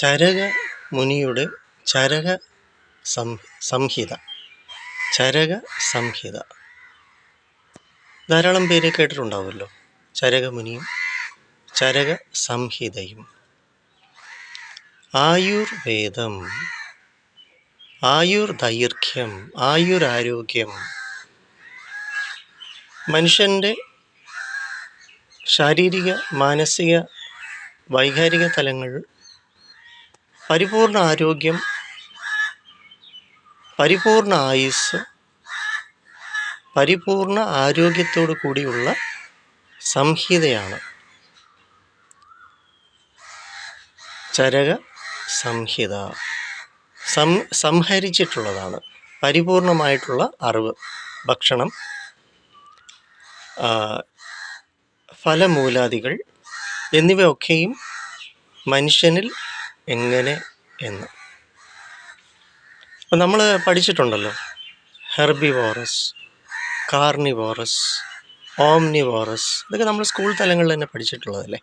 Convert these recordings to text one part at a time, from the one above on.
ചരക മുനിയുടെ ചരക സംഹിത. ചരക സംഹിത. ധാരാളം പേര് കേട്ടിട്ടുണ്ടാവുമല്ലോ. ചരകമുനിയും ചരക സംഹിതയും. ആയുർവേദം ആയുർദൈർഘ്യം ആയുരാരോഗ്യം. മനുഷ്യന്റെ ശാരീരിക മാനസിക വൈകാരിക തലങ്ങൾ പരിപൂർണ ആരോഗ്യം പരിപൂർണ ആയുസ് പരിപൂർണ ആരോഗ്യത്തോടു കൂടിയുള്ള സംഹിതയാണ് ചരക സംഹിത സം സംഹരിച്ചിട്ടുള്ളതാണ്. പരിപൂർണമായിട്ടുള്ള അറിവ് ഭക്ഷണം ഫലമൂലാദികൾ എന്നിവയൊക്കെയും മനുഷ്യനിൽ എങ്ങനെ എന്ന്. നമ്മൾ പഠിച്ചിട്ടുണ്ടല്ലോ. ഹെർബിവോറസ് കാർണിവോറസ് ഓംനിവോറസ് ഇതൊക്കെ നമ്മൾ സ്കൂൾ തലങ്ങളിൽ തന്നെ പഠിച്ചിട്ടുള്ളതല്ലേ.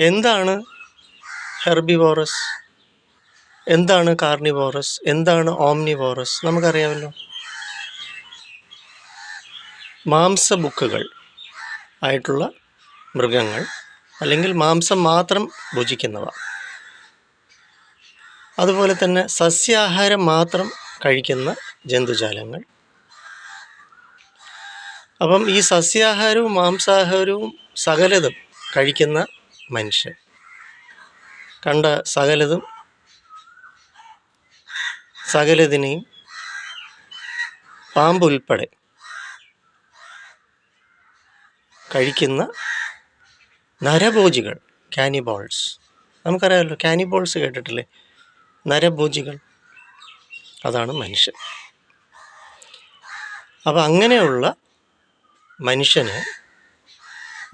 എന്താണ് ഹെർബിവോറസ്? എന്താണ് കാർണിവോറസ്? എന്താണ് ഓംനിവോറസ്? നമുക്കറിയാമല്ലോ. മാംസബുക്കുകൾ ആയിട്ടുള്ള മൃഗങ്ങൾ അല്ലെങ്കിൽ മാംസം മാത്രം ഭുജിക്കുന്നവ. അതുപോലെ തന്നെ സസ്യാഹാരം മാത്രം കഴിക്കുന്ന ജന്തുജാലങ്ങൾ. അപ്പം ഈ സസ്യാഹാരവും മാംസാഹാരവും സകലതും കഴിക്കുന്ന മനുഷ്യൻ. കണ്ട സകലതും സകലതിനെയും പാമ്പുൾപ്പെടെ കഴിക്കുന്ന നരഭോജികൾ കാനിബോൾസ്. നമുക്കറിയാമല്ലോ കാനിബോൾസ് കേട്ടിട്ടില്ലേ? നരഭോജികൾ. അതാണ് മനുഷ്യൻ. അപ്പം അങ്ങനെയുള്ള മനുഷ്യന്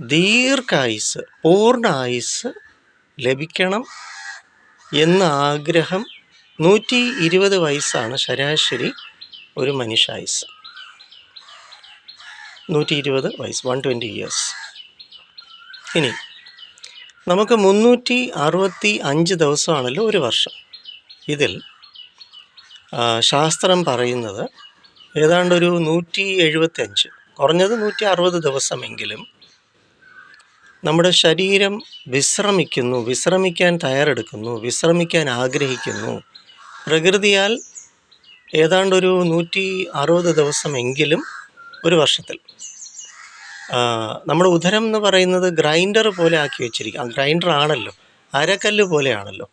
ദീർഘായുസ് പൂർണ ആയുസ് ലഭിക്കണം എന്ന ആഗ്രഹം നൂറ്റി ഇരുപത് വയസ്സാണ് ശരാശരി ഒരു മനുഷ്യായുസ്. നൂറ്റി ഇരുപത് വയസ്സ് വൺ ട്വന്റി ഇയേഴ്സ് ഇനി നമുക്ക് മുന്നൂറ്റി അറുപത്തി അഞ്ച് ദിവസമാണല്ലോ ഒരു വർഷം. ഇതിൽ ശാസ്ത്രം പറയുന്നത് ഏതാണ്ട് ഒരു നൂറ്റി എഴുപത്തി അഞ്ച് കുറഞ്ഞത് നൂറ്റി അറുപത് ദിവസമെങ്കിലും നമ്മുടെ ശരീരം വിശ്രമിക്കുന്നു വിശ്രമിക്കാൻ തയ്യാറെടുക്കുന്നു വിശ്രമിക്കാൻ ആഗ്രഹിക്കുന്നു. പ്രകൃതിയാൽ ഏതാണ്ടൊരു നൂറ്റി അറുപത് ദിവസമെങ്കിലും ഒരു വർഷത്തിൽ. നമ്മുടെ ഉദരം എന്ന് പറയുന്നത് ഗ്രൈൻഡർ പോലെ ആക്കി വെച്ചിരിക്കുക ഗ്രൈൻഡർ ആണല്ലോ അരക്കല്ല് പോലെയാണല്ലോ.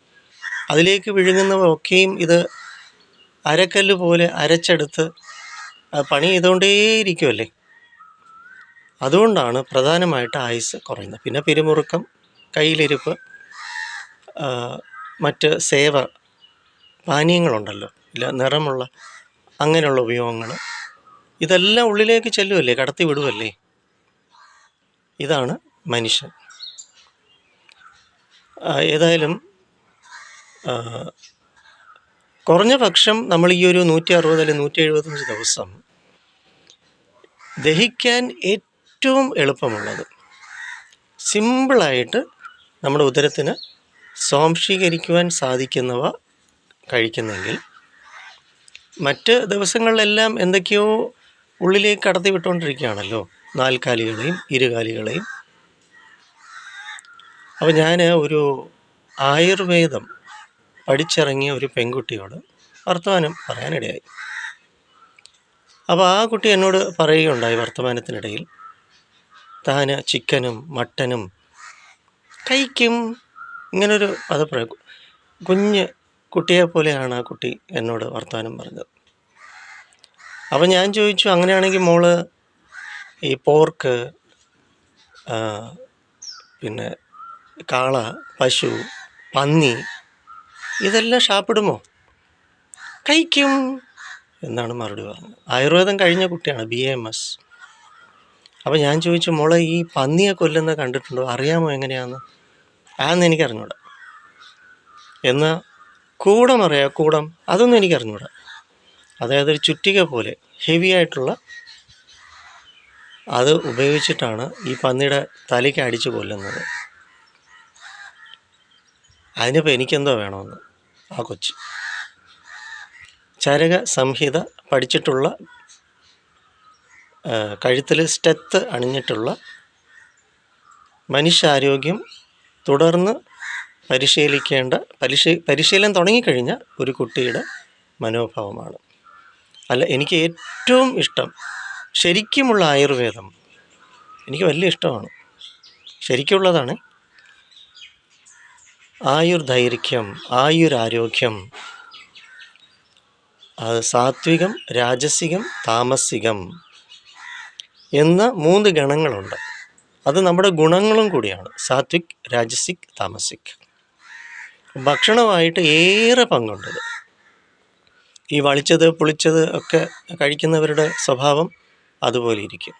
അതിലേക്ക് വിഴുങ്ങുന്നവയൊക്കെയും ഇത് അരക്കല്ല് പോലെ അരച്ചെടുത്ത് പണി ചെയ്തുകൊണ്ടേയിരിക്കുമല്ലേ അതുകൊണ്ടാണ് പ്രധാനമായിട്ട് ആയുസ് കുറയുന്നത്. പിന്നെ പിരിമുറുക്കം കയ്യിലിരിപ്പ് മറ്റ് സേവ പാനീയങ്ങളുണ്ടല്ലോ. ഇല്ല നിറമുള്ള അങ്ങനെയുള്ള ഉപയോഗങ്ങൾ ഇതെല്ലാം ഉള്ളിലേക്ക് ചെല്ലുമല്ലേ കടത്തി വിടുമല്ലേ ഇതാണ് മനുഷ്യൻ. ഏതായാലും കുറഞ്ഞ പക്ഷം നമ്മൾ ഈ ഒരു നൂറ്റി അറുപത് അല്ലെങ്കിൽ നൂറ്റി എഴുപത്തഞ്ച് ദിവസം ദഹിക്കാൻ ഏറ്റവും എളുപ്പമുള്ളത്. സിമ്പിളായിട്ട് നമ്മുടെ ഉദരത്തിന് സ്വാംശീകരിക്കുവാൻ സാധിക്കുന്നവ കഴിക്കുന്നെങ്കിൽ മറ്റ് ദിവസങ്ങളിലെല്ലാം എന്തൊക്കെയോ ഉള്ളിലേക്ക് കടത്തി വിട്ടുകൊണ്ടിരിക്കുകയാണല്ലോ നാൽക്കാലികളെയും ഇരുകാലികളെയും. അപ്പോൾ ഞാൻ ഒരു ആയുർവേദം പഠിച്ചിറങ്ങിയ ഒരു പെൺകുട്ടിയോട് വർത്തമാനം പറയാനിടയായി. അപ്പോൾ ആ കുട്ടി എന്നോട് പറയുകയുണ്ടായി വർത്തമാനത്തിനിടയിൽ. താൻ ചിക്കനും മട്ടനും കഴിക്കും. ഇങ്ങനൊരു പദപ്രയോഗം. കുഞ്ഞ് കുട്ടിയെ പോലെയാണ് ആ കുട്ടി എന്നോട് വർത്തമാനം പറഞ്ഞത്. അപ്പോൾ ഞാൻ ചോദിച്ചു അങ്ങനെയാണെങ്കിൽ മോൾ ഈ പോർക്ക് പിന്നെ കാള പശു പന്നി ഇതെല്ലാം ഷാപ്പിടുമോ? കഴിക്കും. എന്നാണ് മറുപടി പറഞ്ഞത്. ആയുർവേദം കഴിഞ്ഞ കുട്ടിയാണ് ബി എം എസ്. അപ്പോൾ ഞാൻ ചോദിച്ചു മോളെ ഈ പന്നിയെ കൊല്ലുന്ന കണ്ടിട്ടുണ്ടോ? അറിയാമോ എങ്ങനെയാന്ന്? ആന്ന് എനിക്ക് അറിഞ്ഞൂടാ എന്നാൽ കൂടം അറിയാം കൂടം. അതൊന്നും എനിക്ക് അറിഞ്ഞൂടാ അതായത് ഒരു ചുറ്റിക പോലെ ഹെവി ആയിട്ടുള്ള അത് ഉപയോഗിച്ചിട്ടാണ് ഈ പന്നിയുടെ തലയ്ക്ക് അടിച്ച് കൊല്ലുന്നത്. അതിനിപ്പോൾ എനിക്കെന്തോ വേണമെന്ന്. ആ കൊച്ച്. ചരക സംഹിത പഠിച്ചിട്ടുള്ള കഴുത്തിൽ സ്റ്റെത്ത് അണിഞ്ഞിട്ടുള്ള മനുഷ്യാരോഗ്യം തുടർന്ന് പരിശീലിക്കേണ്ട പരിശീ പരിശീലനം തുടങ്ങിക്കഴിഞ്ഞ ഒരു കുട്ടിയുടെ മനോഭാവമാണ്. അല്ല എനിക്ക് ഏറ്റവും ഇഷ്ടം ശരിക്കുമുള്ള ആയുർവേദം. എനിക്ക് വലിയ ഇഷ്ടമാണ്. ശരിക്കുള്ളതാണ് ആയുർദൈർഘ്യം ആയുരാരോഗ്യം. അത് സാത്വികം രാജസികം താമസികം എന്ന മൂന്ന് ഗണങ്ങളുണ്ട്. അത് നമ്മുടെ ഗുണങ്ങളും കൂടിയാണ്. സാത്വിക് രാജസിക് താമസിക്. ഭക്ഷണമായിട്ട് ഏറെ പങ്കുണ്ടത് ഈ വളിച്ചത് പുളിച്ചത് ഒക്കെ കഴിക്കുന്നവരുടെ സ്വഭാവം അതുപോലെ ഇരിക്കും.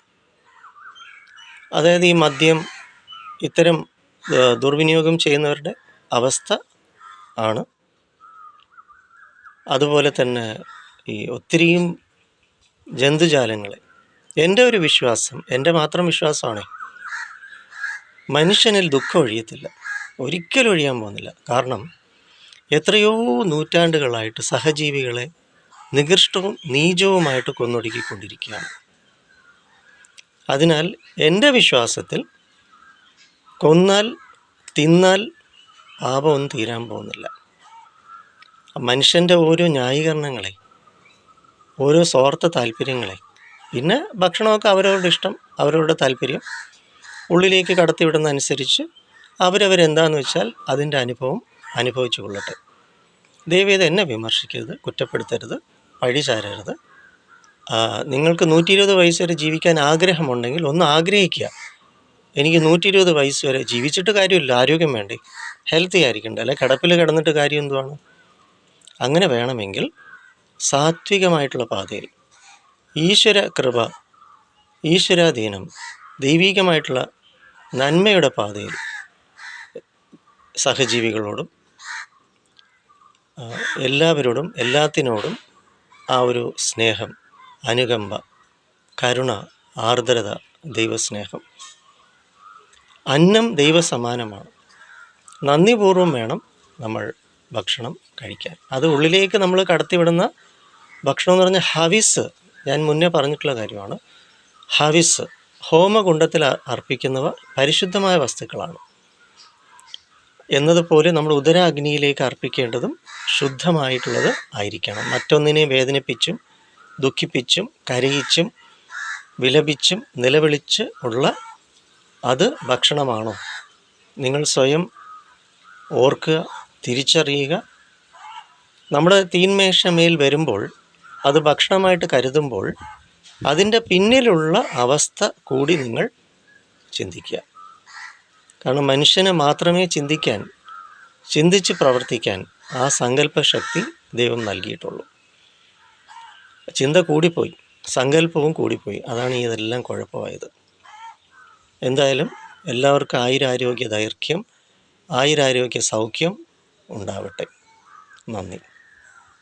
അതായത് ഈ മദ്യം ഇത്തരം ദുർവിനിയോഗം ചെയ്യുന്നവരുടെ അവസ്ഥ ആണ്. അതുപോലെ തന്നെ ഈ ഒത്തിരിയും ജന്തുജാലങ്ങളെ. എന്റെ ഒരു വിശ്വാസം എന്റെ മാത്രം വിശ്വാസമാണ് മനുഷ്യനിൽ ദുഃഖം ഒഴിയത്തില്ല. ഒരിക്കലും ഒഴിയാൻ പോകുന്നില്ല. കാരണം എത്രയോ നൂറ്റാണ്ടുകളായിട്ട് സഹജീവികളെ നികൃഷ്ടവും നീചവുമായിട്ട് കൊന്നൊടുക്കിക്കൊണ്ടിരിക്കുകയാണ്. അതിനാൽ എന്റെ വിശ്വാസത്തിൽ കൊന്നാൽ തിന്നാൽ പാപമൊന്നും തീരാൻ പോകുന്നില്ല. മനുഷ്യന്റെ ഓരോ ന്യായീകരണങ്ങളെ ഓരോ സ്വാർത്ഥ താല്പര്യങ്ങളെ പിന്നെ ഭക്ഷണമൊക്കെ അവരവരുടെ ഇഷ്ടം അവരവരുടെ താല്പര്യം ഉള്ളിലേക്ക് കടത്തിവിടുന്ന അനുസരിച്ച് വെച്ചാൽ അതിന്റെ അനുഭവം അനുഭവിച്ചു കൊള്ളട്ടെ ദയവേത് എന്നെ വിമർശിക്കരുത് കുറ്റപ്പെടുത്തരുത് വഴി ചാരരുത് നിങ്ങൾക്ക് നൂറ്റി ഇരുപത് വയസ്സ് വരെ ജീവിക്കാൻ ആഗ്രഹമുണ്ടെങ്കിൽ ഒന്ന് ആഗ്രഹിക്കുക. എനിക്ക് നൂറ്റി ഇരുപത് വയസ്സ് വരെ ജീവിച്ചിട്ട് കാര്യമില്ല ആരോഗ്യം വേണ്ടേ? ഹെൽത്തി ആയിരിക്കണ്ട? അല്ലെ കിടപ്പിൽ കിടന്നിട്ട് കാര്യം എന്തുവാണ്? അങ്ങനെ വേണമെങ്കിൽ സാത്വികമായിട്ടുള്ള പാതയിൽ ഈശ്വര കൃപ ഈശ്വരാധീനം ദൈവീകമായിട്ടുള്ള നന്മയുടെ പാതയിൽ സഹജീവികളോടും എല്ലാവരോടും എല്ലാത്തിനോടും ആ ഒരു സ്നേഹം അനുകമ്പ കരുണ ആർദ്രത ദൈവസ്നേഹം. അന്നം ദൈവസമാനമാണ്. നന്ദിപൂർവം വേണം നമ്മൾ ഭക്ഷണം കഴിക്കാൻ. അത് ഉള്ളിലേക്ക് നമ്മൾ കടത്തിവിടുന്ന ഭക്ഷണം എന്ന് പറഞ്ഞാൽ ഹവിസ്. ഞാൻ മുന്നേ പറഞ്ഞിട്ടുള്ള കാര്യമാണ്. ഹവിസ് ഹോമകുണ്ടത്തിൽ അർപ്പിക്കുന്നവ പരിശുദ്ധമായ വസ്തുക്കളാണ്. എന്നതുപോലെ നമ്മൾ ഉദരാഗ്നിയിലേക്ക് അർപ്പിക്കേണ്ടതും ശുദ്ധമായിട്ടുള്ളത് ആയിരിക്കണം. മറ്റൊന്നിനെ വേദനിപ്പിച്ചും ദുഃഖിപ്പിച്ചും കരയിച്ചും വിലപിച്ചും നിലവിളിച്ച് ഉള്ള അത് ഭക്ഷണമാണോ? നിങ്ങൾ സ്വയം ഓർക്കുക തിരിച്ചറിയുക. നമ്മുടെ തീന്മേശമേൽ വരുമ്പോൾ അത് ഭക്ഷണമായിട്ട് കരുതുമ്പോൾ അതിന്റെ പിന്നിലുള്ള അവസ്ഥ കൂടി നിങ്ങൾ ചിന്തിക്കുക. കാരണം മനുഷ്യന് മാത്രമേ ചിന്തിക്കാൻ ചിന്തിച്ച് പ്രവർത്തിക്കാൻ ആ സങ്കല്പശക്തി ദൈവം നൽകിയിട്ടുള്ളൂ. ചിന്ത കൂടിപ്പോയി സങ്കല്പവും കൂടിപ്പോയി. അതാണ് ഇതെല്ലാം കുഴപ്പമായത്. എന്തായാലും എല്ലാവർക്കും ആയുരാരോഗ്യ ദൈർഘ്യം ആയുരാരോഗ്യ സൗഖ്യം ഉണ്ടാവട്ടെ. നന്ദി.